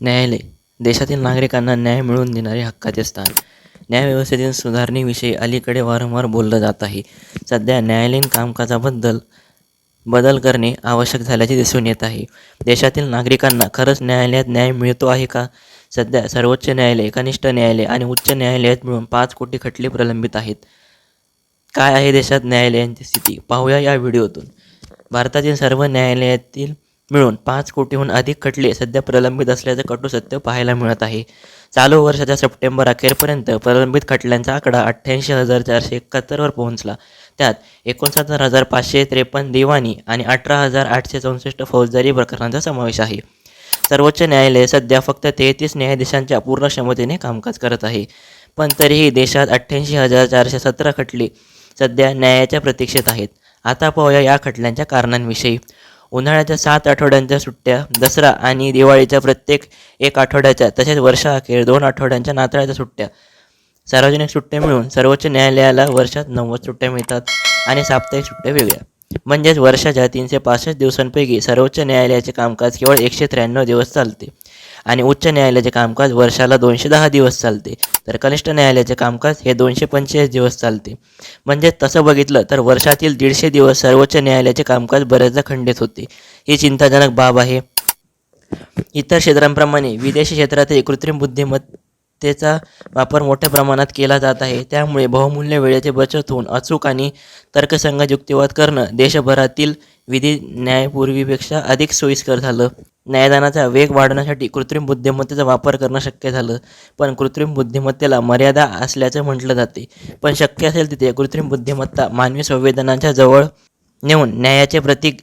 न्यायालय देशातील नागरिकांना न्याय मिळवून देणारे हक्काचे स्थान. न्यायव्यवस्थेतील सुधारणेविषयी अलीकडे वारंवार बोललं जात आहे. सध्या न्यायालयीन कामकाजाबद्दल बदल करणे आवश्यक झाल्याचे दिसून येत आहे. देशातील नागरिकांना खरंच न्यायालयात न्याय मिळतो आहे का? सध्या सर्वोच्च न्यायालय कनिष्ठ न्यायालय आणि उच्च न्यायालयात मिळून पाच कोटी खटले प्रलंबित आहेत. काय आहे देशात न्यायालयांची स्थिती? पाहूया या व्हिडिओतून. भारतातील सर्व न्यायालयातील मिळून पाच कोटीहून अधिक खटले सध्या प्रलंबित असल्याचं कटू सत्य पाहायला मिळत आहे. चालू वर्षाच्या सप्टेंबर अखेरपर्यंत प्रलंबित खटल्यांचा आकडा अठ्ठ्याऐंशी हजार चारशे एकाहत्तरवर पोहोचला. त्यात एकोणसत्तर हजार पाचशे त्रेपन्न दिवाणी आणि अठरा हजार आठशे चौसष्ट फौजदारी प्रकरणांचा समावेश आहे. सर्वोच्च न्यायालय सध्या फक्त तेहतीस न्यायाधीशांच्या पूर्ण क्षमतेने कामकाज करत आहे. पण तरीही देशात अठ्ठ्याऐंशी हजार चारशे सतरा खटले सध्या न्यायाच्या प्रतीक्षेत आहेत. आता पाहूया या खटल्यांच्या कारणांविषयी. उन्हाळ्याच्या सात आठवड्यांच्या सुट्ट्या दसरा आणि दिवाळीच्या प्रत्येक एक आठवड्याच्या तसेच वर्षाअखेर दोन आठवड्यांच्या नाताळाच्या सुट्ट्या. सार्वजनिक सुट्ट्या मिळून सर्वोच्च न्यायालयाला वर्षात नव्वद सुट्ट्या मिळतात आणि साप्ताहिक सुट्ट्या वेगळ्या. म्हणजेच वर्षाच्या तीनशे पासष्ट दिवसांपैकी सर्वोच्च न्यायालयाचे कामकाज केवळ एकशे त्र्याण्णव दिवस चालते. आणि उच्च न्यायालयाचे कामकाज वर्षाला दोनशे दहा दिवस चालते. तर कनिष्ठ न्यायालयाचे कामकाज हे दोनशे पंचेचाळीस दिवस चालते. म्हणजे तसं बघितलं तर वर्षातील दीडशे दिवस सर्वोच्च न्यायालयाचे कामकाज बऱ्याचदा खंडित होते. ही चिंताजनक बाब आहे. इतर क्षेत्रांप्रमाणे विदेशी क्षेत्रातही कृत्रिम बुद्धिमत्तेचा वापर मोठ्या प्रमाणात केला जात आहे. त्यामुळे बहुमूल्य वेळेची बचत होऊन अचूक आणि तर्कसंगत युक्तिवाद करणं देशभरातील विधी न्यायपूर्वीपेक्षा अधिक सोयीस्कर झालं. न्यायदानाचा वेग वाढवण्यासाठी कृत्रिम बुद्धिमत्तेचा वापर करणं शक्य झालं. पण कृत्रिम बुद्धिमत्तेला मर्यादा असल्याचं म्हटलं जाते. पण शक्य असेल तिथे कृत्रिम बुद्धिमत्ता मानवी संवेदनांच्या जवळ नेऊन न्यायाचे प्रतीक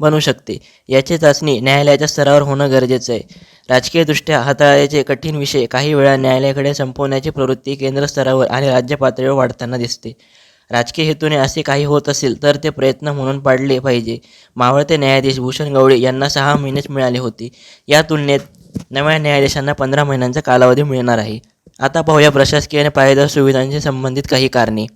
बनू शकते. याची चाचणी न्यायालयाच्या स्तरावर होणं गरजेचं आहे. राजकीयदृष्ट्या हाताळायचे कठीण विषय काही वेळा न्यायालयाकडे संपवण्याची प्रवृत्ती केंद्र स्तरावर आणि राज्य पातळीवर वाढताना दिसते. राजकीय हेतूने असे काही होत असेल तर ते प्रयत्न म्हणून पाडले पाहिजे. मावळते न्यायाधीश भूषण गवळी यांना सहा महिनेच मिळाले होते. या तुलनेत नव्या न्यायाधीशांना पंधरा महिन्यांचा कालावधी मिळणार आहे. आता पाहूया प्रशासकीय आणि पायदळ सुविधांशी संबंधित काही कारणे.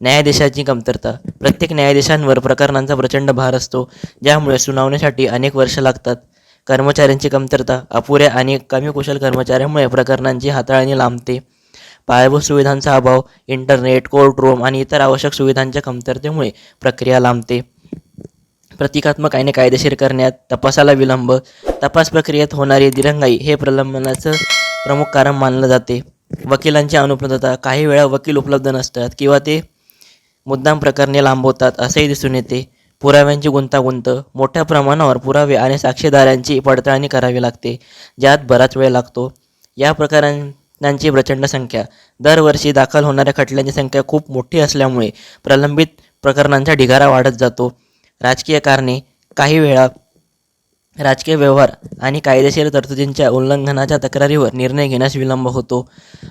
न्यायाधीशाची कमतरता. प्रत्येक न्यायाधीशांवर प्रकरणांचा प्रचंड भार असतो ज्यामुळे सुनावणीसाठी अनेक वर्ष लागतात. कर्मचाऱ्यांची कमतरता अपुऱ्या आणि कमी कुशल कर्मचाऱ्यांमुळे प्रकरणांची हाताळणी लांबते. पायाभूत सुविधांचा अभाव इंटरनेट कोर्टरूम आणि इतर आवश्यक सुविधांच्या कमतरतेमुळे प्रक्रिया लांबते. प्रतिकात्मक आणि कायदेशीर करण्यात तपासाला विलंब तपास प्रक्रियेत होणारी दिरंगाई हे प्रलंबनाचं प्रमुख कारण मानलं जाते. वकिलांची अनुपलब्धता काही वेळा वकील उपलब्ध नसतात किंवा ते मुद्दाम प्रकरणे लांबवतात असेही दिसून येते. पुराव्यांची गुंतागुंत मोठ्या प्रमाणावर पुरावे आणि साक्षीदारांची पडताळणी करावी लागते ज्यात बराच वेळ लागतो. या प्रकारां त्यांची प्रचंड संख्या. दरवर्षी दाखल होणाऱ्या खटल्यांची संख्या खूप मोठी असल्यामुळे प्रलंबित प्रकरणांचा ढिगारा वाढत जातो. राजकीय कारणे काही वेळा राजकीय व्यवहार आणि कायदेशीर तरतुदींच्या उल्लंघनाच्या तक्रारीवर निर्णय घेण्यास विलंब होतो.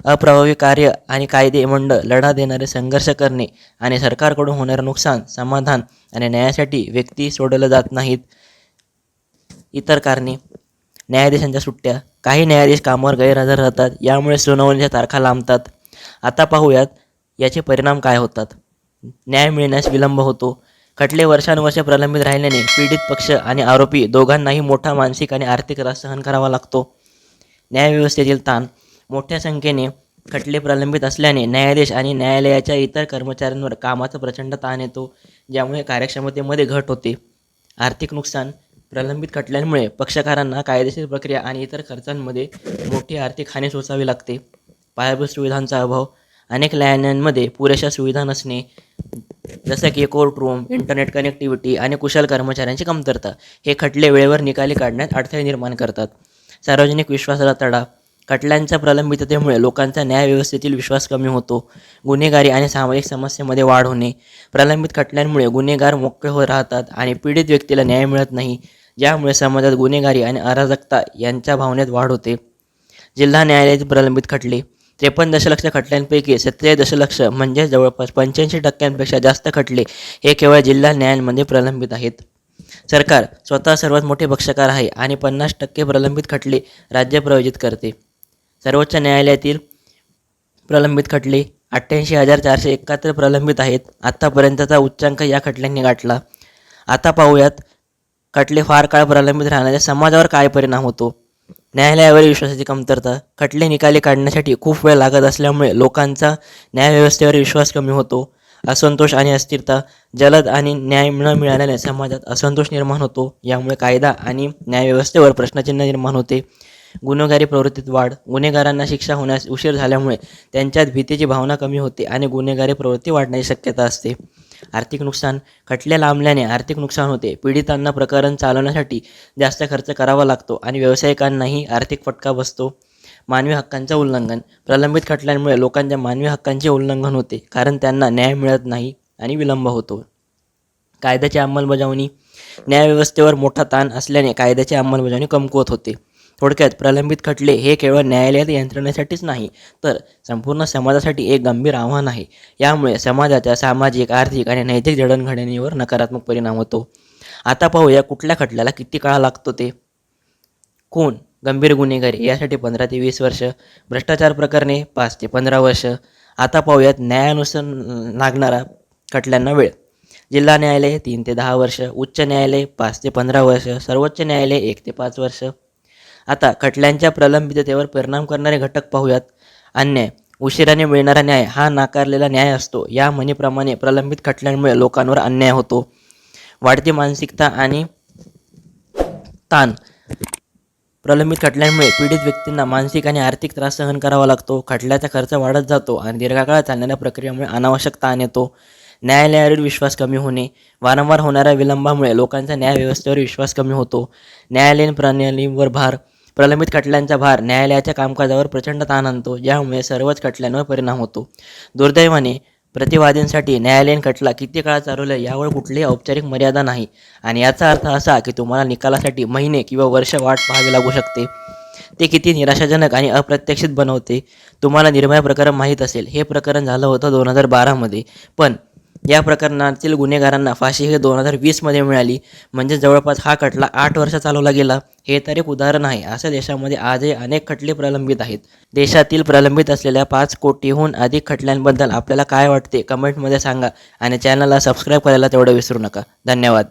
अप्रभावी कार्य आणि कायदे मंडळ लढा देणारे संघर्ष करणे आणि सरकारकडून होणारे नुकसान समाधान आणि न्यायासाठी व्यक्ती सोडलं जात नाहीत. इतर कारणे न्यायाधीशांच्या सुट्ट्या काही न्यायाधीश कामावर गैरहजर राहतात यामुळे सुनावणीच्या तारखा लांबतात. आता पाहूयात याचे परिणाम काय होतात. न्याय मिळण्यास विलंब होतो. खटले वर्षानुवर्षे प्रलंबित राहिल्याने पीडित पक्ष आणि आरोपी दोघांनाही मोठा मानसिक आणि आर्थिक त्रास सहन करावा लागतो. न्यायव्यवस्थेतील ताण मोठ्या संख्येने खटले प्रलंबित असल्याने न्यायाधीश आणि न्यायालयाच्या इतर कर्मचाऱ्यांवर कामाचा प्रचंड ताण येतो ज्यामुळे कार्यक्षमतेमध्ये घट होते. आर्थिक नुकसान प्रलंबित खटल्यांमुळे पक्षकारांना कायदेशीर प्रक्रिया आणि इतर खर्चांमध्ये मोठी आर्थिक हानी सोसावी लागते. पायाभूत सुविधांचा अभाव अनेक न्यायालयांमध्ये पुरेशा सुविधा नसणे जसं की कोर्ट रूम इंटरनेट कनेक्टिव्हिटी आणि कुशल कर्मचाऱ्यांची कमतरता हे खटले वेळेवर निकाली काढण्यात अडथळे निर्माण करतात. सार्वजनिक विश्वासाला तडा खटल्यांच्या प्रलंबिततेमुळे लोकांचा न्यायव्यवस्थेतील विश्वास कमी होतो. गुन्हेगारी आणि सामाजिक समस्येमध्ये वाढ होणे प्रलंबित खटल्यांमुळे गुन्हेगार मोकळे होत राहतात आणि पीडित व्यक्तीला न्याय मिळत नाही. ज्यामुळे समाजात गुन्हेगारी आणि अराजकता यांच्या भावनेत वाढ होते. जिल्हा न्यायालयातील प्रलंबित खटले. त्रेपन्न दशलक्ष खटल्यांपैकी सत्तेचाळीस दशलक्ष म्हणजे जवळपास पंच्याऐंशी टक्क्यांपेक्षा जास्त खटले हे केवळ जिल्हा न्यायालयांमध्ये प्रलंबित आहेत. सरकार स्वतः सर्वात मोठे पक्षकार आहे आणि पन्नास टक्के प्रलंबित खटले राज्य प्रयोजित करते. सर्वोच्च न्यायालयातील प्रलंबित खटले अठ्ठ्याऐंशी हजार चारशे एकाहत्तर प्रलंबित आहेत. आत्तापर्यंतचा उच्चांक या खटल्यांनी गाठला. आता पाहूयात खटले फार काळ प्रलंबित राहण्याचा समाजावर काय परिणाम होतो? न्यायालयावरील विश्वासाची कमतरता खटले निकाली काढण्यासाठी खूप वेळ लागत असल्यामुळे लोकांचा न्यायव्यवस्थेवर विश्वास कमी होतो. असंतोष आणि अस्थिरता जलद आणि न्याय न मिळाल्याने समाजात असंतोष निर्माण होतो. यामुळे कायदा आणि न्यायव्यवस्थेवर प्रश्नचिन्ह निर्माण होते. गुन्हेगारी प्रवृत्तीत वाढ गुन्हेगारांना शिक्षा होण्यास उशीर झाल्यामुळे त्यांच्यात भीतीची भावना कमी होते आणि गुन्हेगारी प्रवृत्ती वाढण्याची शक्यता असते. आर्थिक नुकसान खटल्या लांबल्याने आर्थिक नुकसान होते. पीडितांना प्रकरण चालवण्यासाठी जास्त खर्च करावा लागतो आणि व्यावसायिकांनाही आर्थिक फटका बसतो. मानवी हक्कांचं उल्लंघन. प्रलंबित खटल्यांमुळे लोकांच्या मानवी हक्कांचे उल्लंघन होते कारण त्यांना न्याय मिळत नाही आणि विलंब होतो. कायद्याची अंमलबजावणी. न्यायव्यवस्थेवर मोठा ताण असल्याने कायद्याची अंमलबजावणी कमकुवत होते. थोडक्यात प्रलंबित खटले हे केवळ न्यायालयात यंत्रणेसाठीच नाही तर संपूर्ण समाजासाठी एक गंभीर आव्हान आहे. यामुळे समाजाच्या सामाजिक आर्थिक आणि नैतिक जडणघडणीवर नकारात्मक परिणाम होतो. आता पाहूया कुठल्या खटल्याला किती काळ लागतो ते. कोण? गंभीर गुन्हेगारी यासाठी पंधरा ते वीस वर्ष. भ्रष्टाचार प्रकरणे पाच ते पंधरा वर्ष. आता पाहूयात न्यायानुसार लागणारा खटल्यांना वेळ. जिल्हा न्यायालय तीन ते दहा वर्ष. उच्च न्यायालय पाच ते पंधरा वर्ष. सर्वोच्च न्यायालय एक ते पाच वर्ष. आता खटल्यांच्या प्रलंबिततेवर परिणाम करणारे घटक पाहूयात. अन्याय उशिराने मिळणारा न्याय हा नाकारलेला न्याय असतो. या म्हणीप्रमाणे प्रलंबित खटल्यांमुळे लोकांवर अन्याय होतो. वाढती मानसिकता आणि ताण. प्रलंबित खटल्यांमुळे पीडित व्यक्तींना मानसिक आणि आर्थिक त्रास सहन करावा लागतो. खटल्याचा खर्च वाढत जातो आणि दीर्घकाळ चालणाऱ्या प्रक्रियेमुळे अनावश्यक ताण येतो. न्यायालयावरील विश्वास कमी होणे वारंवार होणाऱ्या विलंबामुळे लोकांचा न्यायव्यवस्थेवर विश्वास कमी होतो. न्यायालयीन प्रणालीवर भार प्रलंबित खटल्यांचा भार न्यायालयाच्या कामकाजावर प्रचंड ताण आणतो ज्यामुळे सर्वच खटल्यांवर परिणाम होतो. दुर्दैवाने प्रतिवादींसाठी न्यायालयीन खटला किती काळ चालवला यावर कुठलीही औपचारिक मर्यादा नाही. आणि याचा अर्थ असा की तुम्हाला निकालासाठी महिने किंवा वर्ष वाट पाहावी लागू शकते. ते किती निराशाजनक आणि अप्रत्याशित बनवते तुम्हाला निर्भया प्रकरण माहीत असेल. हे प्रकरण झालं होतं दोन हजार बारामध्ये पण या प्रकरणातील गुन्हेगारांना फाशी हे दोन हजार वीसमध्ये मिळाली. म्हणजे जवळपास हा खटला आठ वर्ष चालवला गेला. हे तर एक उदाहरण आहे. अशा देशामध्ये आजही अनेक खटले प्रलंबित आहेत. देशातील प्रलंबित असलेल्या पाच कोटीहून अधिक खटल्यांबद्दल आपल्याला काय वाटते? कमेंटमध्ये सांगा. आणि चॅनलला सबस्क्राईब करायला तेवढं विसरू नका. धन्यवाद.